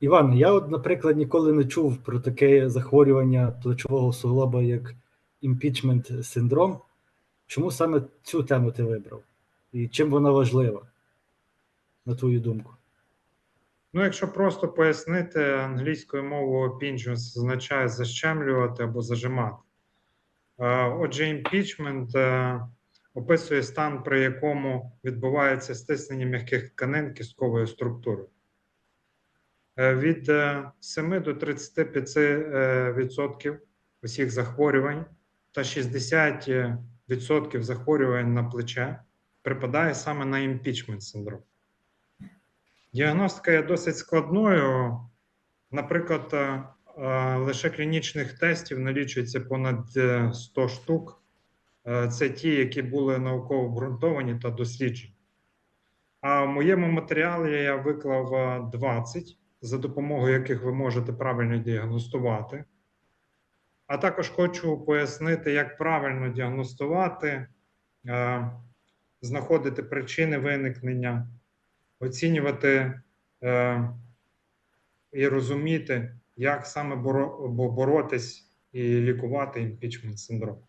Іван, я, от, наприклад, ніколи не чув про таке захворювання плечового суглоба, як імпічмент синдром. Чому саме цю тему ти вибрав? І чим вона важлива, на твою думку? Ну, якщо просто пояснити англійською мовою pinch означає защемлювати або зажимати. Е, Отже, імпічмент е, описує стан, при якому відбувається стиснення м'яких тканин кісткової структури. Е, Від е, 7 до 35% е, усіх захворювань та 60% захворювань на плече припадає саме на імпічмент синдром. Діагностика є досить складною. Наприклад, е, е, лише клінічних тестів налічується понад е, 100 штук. Е, Це ті, які були науково обґрунтовані та досліджені. А в моєму матеріалі я виклав е, 20, за допомогою яких ви можете правильно діагностувати. А також хочу пояснити, як правильно діагностувати, е, знаходити причини виникнення оцінювати е, і розуміти, як саме боротись і лікувати імпічмент синдром.